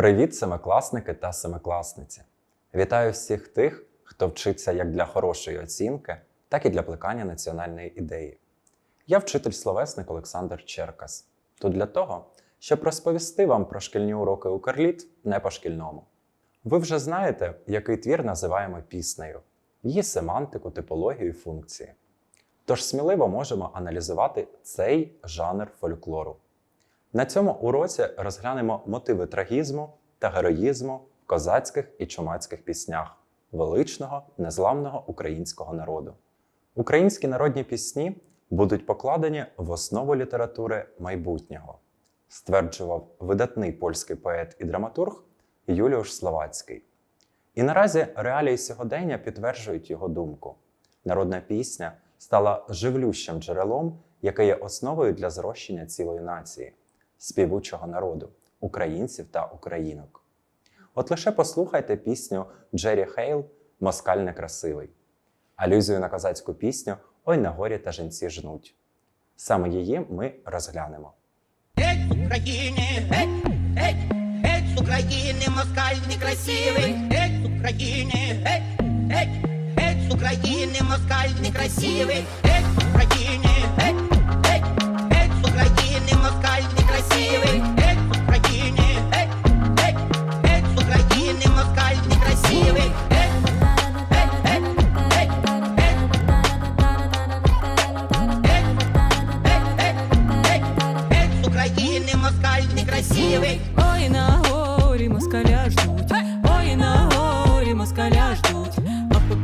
Привіт, семикласники та семикласниці! Вітаю всіх тих, хто вчиться як для хорошої оцінки, так і для плекання національної ідеї. Я вчитель словесник Олександр Черкас. Тут для того, щоб розповісти вам про шкільні уроки Укрліт не по шкільному. Ви вже знаєте, який твір називаємо піснею, її семантику, типологію і функції. Тож сміливо можемо аналізувати цей жанр фольклору. На цьому уроці розглянемо мотиви трагізму та героїзму в козацьких і чумацьких піснях величного незламного українського народу. Українські народні пісні будуть покладені в основу літератури майбутнього, стверджував видатний польський поет і драматург Юліуш Словацький. І наразі реалії сьогодення підтверджують його думку. Народна пісня стала живлющим джерелом, яке є основою для зрощення цілої нації, співучого народу, українців та українок. От лише послухайте пісню Джері Хейл Москаль некрасивий, алюзію на козацьку пісню Ой на горі та жінці жнуть. Саме її ми розглянемо. Геть з України, геть, геть, геть з України, москаль некрасивий, геть з України, геть, геть, геть з України, москаль некрасивий, геть з України, геть,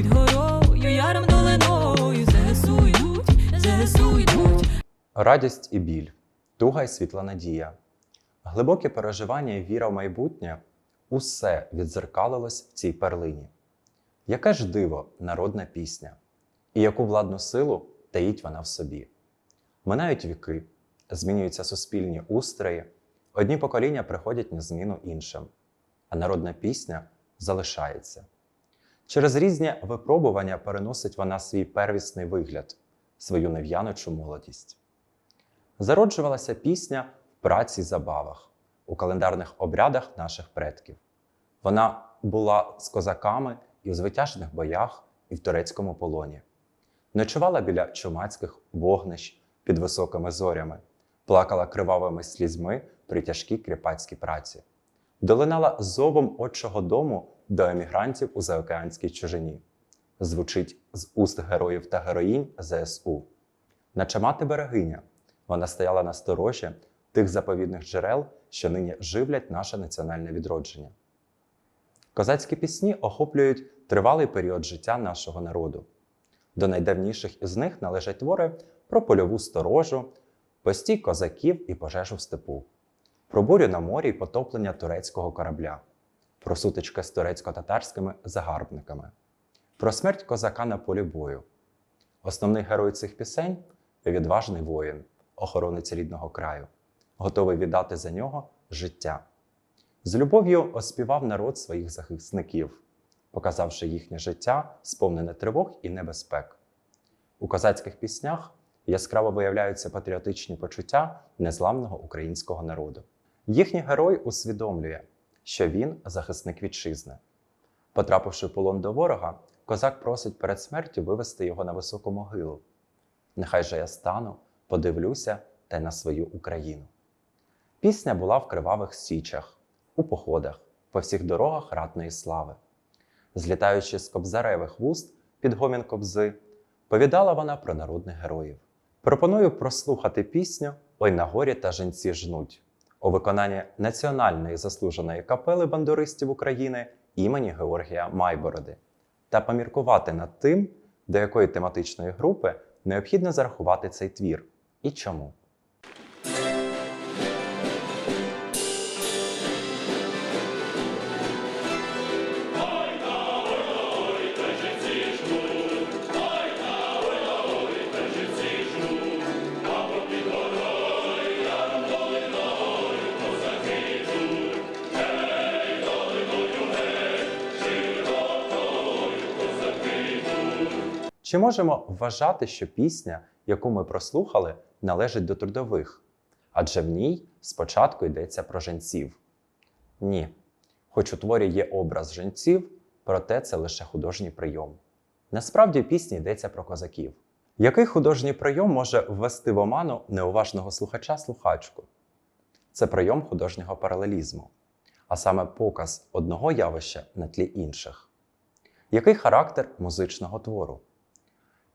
а попід горою яром долиною ЗСУ йдуть, Радість і біль, туга й світла надія, глибоке переживання і віра в майбутнє усе відзеркалилось в цій перлині. Яке ж диво народна пісня, і яку владну силу таїть вона в собі. Минають віки, змінюються суспільні устрої, одні покоління приходять на зміну іншим, а народна пісня залишається. Через різні випробування переносить вона свій первісний вигляд, свою нев'яночу молодість. Зароджувалася пісня в праці забавах, у календарних обрядах наших предків. Вона була з козаками і у звитяжних боях, і в турецькому полоні. Ночувала біля чумацьких вогнищ під високими зорями, плакала кривавими слізьми при тяжкій кріпацькій праці, долинала зовом отчого дому до емігрантів у заокеанській чужині. Звучить з уст героїв та героїнь ЗСУ. Наче мати берегиня, вона стояла на сторожі тих заповідних джерел, що нині живлять наше національне відродження. Козацькі пісні охоплюють тривалий період життя нашого народу. До найдавніших із них належать твори про польову сторожу, постій козаків і пожежу в степу, про бурю на морі і потоплення турецького корабля, про сутички з турецько-татарськими загарбниками, про смерть козака на полі бою. Основний герой цих пісень відважний воїн, охоронець рідного краю, готовий віддати за нього життя. З любов'ю оспівав народ своїх захисників, показавши їхнє життя, сповнене тривог і небезпек. У козацьких піснях яскраво виявляються патріотичні почуття незламного українського народу. Їхній герой усвідомлює, що він захисник вітчизни. Потрапивши в полон до ворога, козак просить перед смертю вивести його на високу могилу. Нехай же я стану, подивлюся та й на свою Україну. Пісня була в кривавих січах, у походах, по всіх дорогах ратної слави. Злітаючи з кобзаревих вуст під гомін кобзи, повідала вона про народних героїв. Пропоную прослухати пісню Ой на горі та жінці жнуть у виконанні національної заслуженої капели бандуристів України імені Георгія Майбороди та поміркувати над тим, до якої тематичної групи необхідно зарахувати цей твір і чому. Чи можемо вважати, що пісня, яку ми прослухали, належить до трудових? Адже в ній спочатку йдеться про жінців? Ні, Хоч у творі є образ жінців, проте це лише художній прийом. Насправді в пісні йдеться про козаків. Який художній прийом може ввести в оману неуважного слухача слухачку? Це прийом художнього паралелізму, а саме показ одного явища на тлі інших. Який характер музичного твору?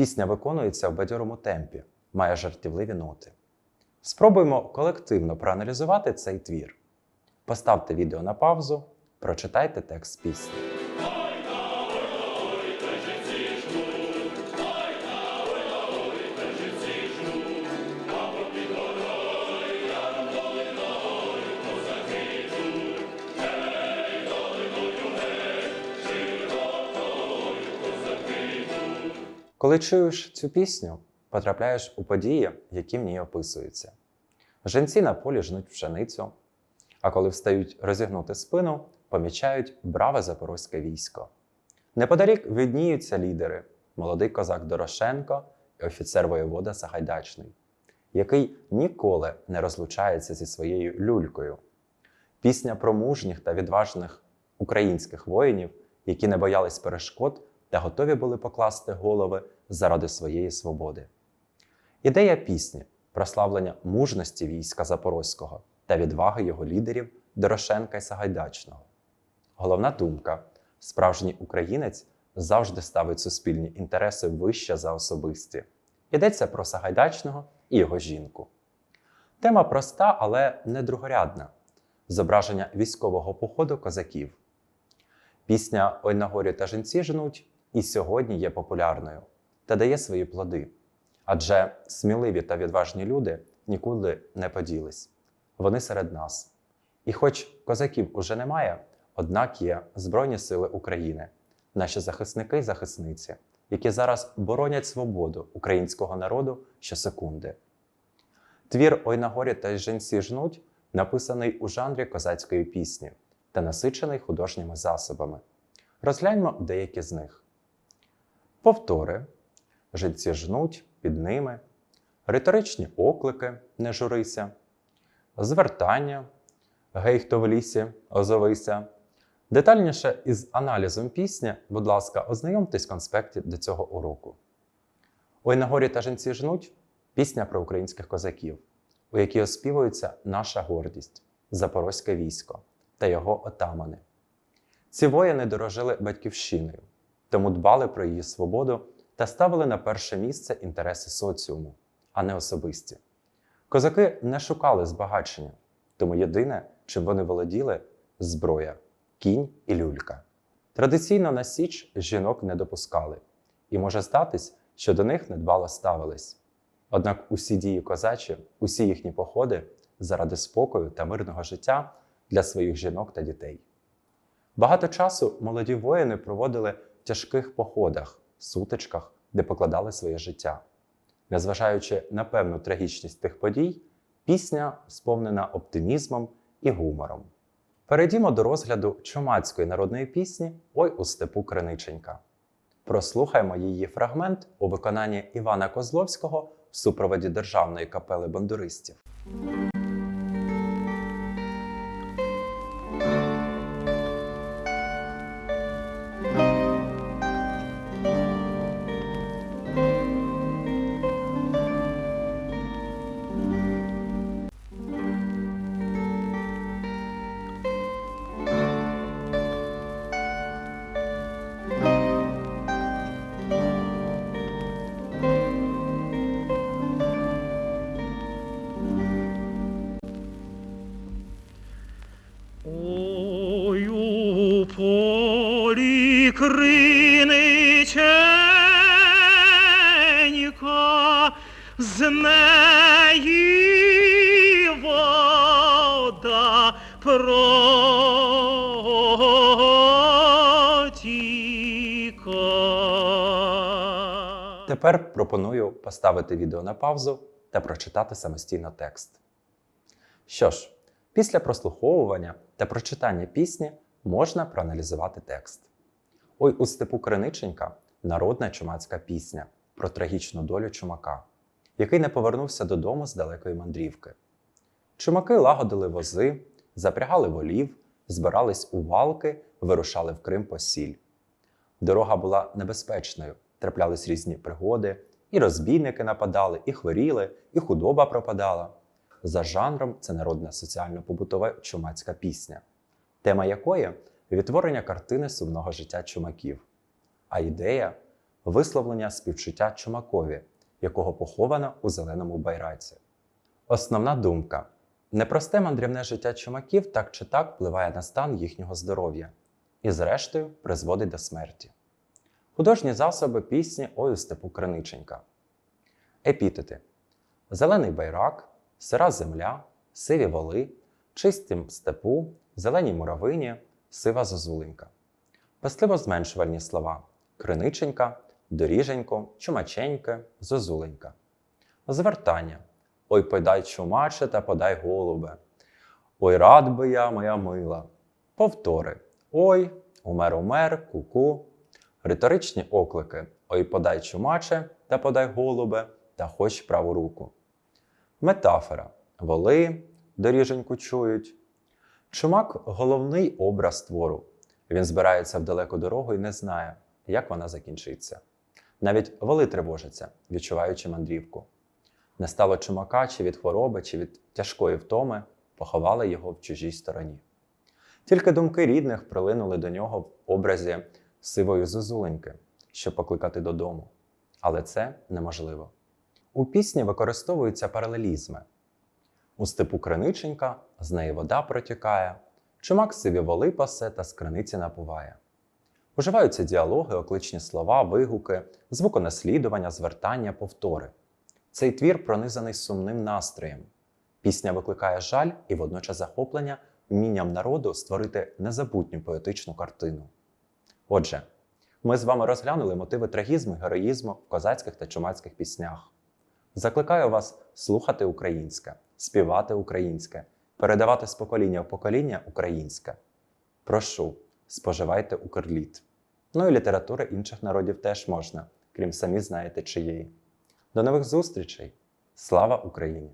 Пісня виконується в бадьорому темпі, має жартівливі ноти. Спробуємо колективно проаналізувати цей твір. Поставте відео на паузу, прочитайте текст пісні. Коли чуєш цю пісню, потрапляєш у події, які в ній описуються. Женці на полі жнуть пшеницю, а коли встають розігнути спину, помічають браве запорозьке військо. Неподалік видніються лідери, молодий козак Дорошенко і офіцер воєвода Сагайдачний, який ніколи не розлучається зі своєю люлькою. Пісня про мужніх та відважних українських воїнів, які не боялись перешкод та готові були покласти голови заради своєї свободи. Ідея пісні прославлення мужності війська Запорозького та відваги його лідерів Дорошенка і Сагайдачного. Головна думка: справжній українець завжди ставить суспільні інтереси вище за особисті. Йдеться про Сагайдачного і його жінку. Тема проста, але не другорядна зображення військового походу козаків. Пісня Ой на горі та жінці жнуть і сьогодні є популярною та дає свої плоди. Адже сміливі та відважні люди нікуди не поділись. Вони серед нас. І хоч козаків уже немає, однак є Збройні Сили України, наші захисники і захисниці, які зараз боронять свободу українського народу щосекунди. Твір Ой на горі та жінці жнуть написаний у жанрі козацької пісні та насичений художніми засобами. Розгляньмо деякі з них. Повтори, жінці жнуть під ними, риторичні оклики не журися, звертання, гей, хто в лісі, озовися. Детальніше із аналізом пісні, будь ласка, ознайомтесь в конспекті до цього уроку. Ой на горі та жінці жнуть пісня про українських козаків, у якій оспівується наша гордість, запорозьке військо та його отамани. Ці воїни дорожили батьківщиною, тому дбали про її свободу та ставили на перше місце інтереси соціуму, а не особисті. Козаки не шукали збагачення, тому єдине, чим вони володіли зброя, кінь і люлька. Традиційно на Січ жінок не допускали, і може здатись, що до них недбало ставились. Однак усі дії козачі, усі їхні походи заради спокою та мирного життя для своїх жінок та дітей. Багато часу молоді воїни проводили тяжких походах, сутичках, де покладали своє життя. Незважаючи на певну трагічність тих подій, пісня сповнена оптимізмом і гумором. Перейдімо до розгляду чумацької народної пісні Ой у степу Криниченька. Прослухаймо її фрагмент у виконанні Івана Козловського в супроводі Державної капели бандуристів. Криниченька, з неї вода протіка. Тепер пропоную поставити відео на паузу та прочитати самостійно текст. Що ж, після прослуховування та прочитання пісні можна проаналізувати текст. Ой у степу Криниченька народна чумацька пісня про трагічну долю чумака, який не повернувся додому з далекої мандрівки. Чумаки лагодили вози, запрягали волів, збирались у валки, вирушали в Крим по сіль. Дорога була небезпечною, траплялись різні пригоди, і розбійники нападали, і хворіли, і худоба пропадала. За жанром це народна соціально-побутова чумацька пісня, тема якої відтворення картини сумного життя чумаків, а ідея висловлення співчуття чумакові, якого поховано у зеленому байраці. Основна думка: непросте мандрівне життя чумаків так чи так впливає на стан їхнього здоров'я і, зрештою, призводить до смерті. Художні засоби пісні Ой у степу Криниченька. Епітети: Зелений байрак, сира земля, сиві воли, чистім степу, зеленій муравині, сива зозулинка. Пестливо зменшувальні слова криниченька, доріженько, чумаченьке, зозуленька. Звертання. Ой, подай чумаче та подай голубе. Ой, рад би я, моя мила. Повтори. Ой, умер умер, ку-ку. Риторичні оклики Ой, подай чумаче та подай голубе та хоч праву руку. Метафора воли доріженьку чують. Чумак головний образ твору. Він збирається в далеку дорогу і не знає, як вона закінчиться. Навіть воли тривожаться, відчуваючи мандрівку. Не стало чумака чи від хвороби, чи від тяжкої втоми, поховали його в чужій стороні. Тільки думки рідних прилинули до нього в образі сивої зозуленьки, щоб покликати додому. Але це неможливо. У пісні використовуються паралелізми. У степу криниченька з неї вода протікає, чумак сиві воли пасе та з криниці напуває. Уживаються діалоги, окличні слова, вигуки, звуконаслідування, звертання, повтори. Цей твір пронизаний сумним настроєм. Пісня викликає жаль і водночас захоплення вмінням народу створити незабутню поетичну картину. Отже, ми з вами розглянули мотиви трагізму і героїзму в козацьких та чумацьких піснях. Закликаю вас слухати українське, співати українське, передавати з покоління в покоління українське. Прошу, споживайте укрліт. Ну і літератури інших народів теж можна, крім самі знаєте чиєї. До нових зустрічей! Слава Україні!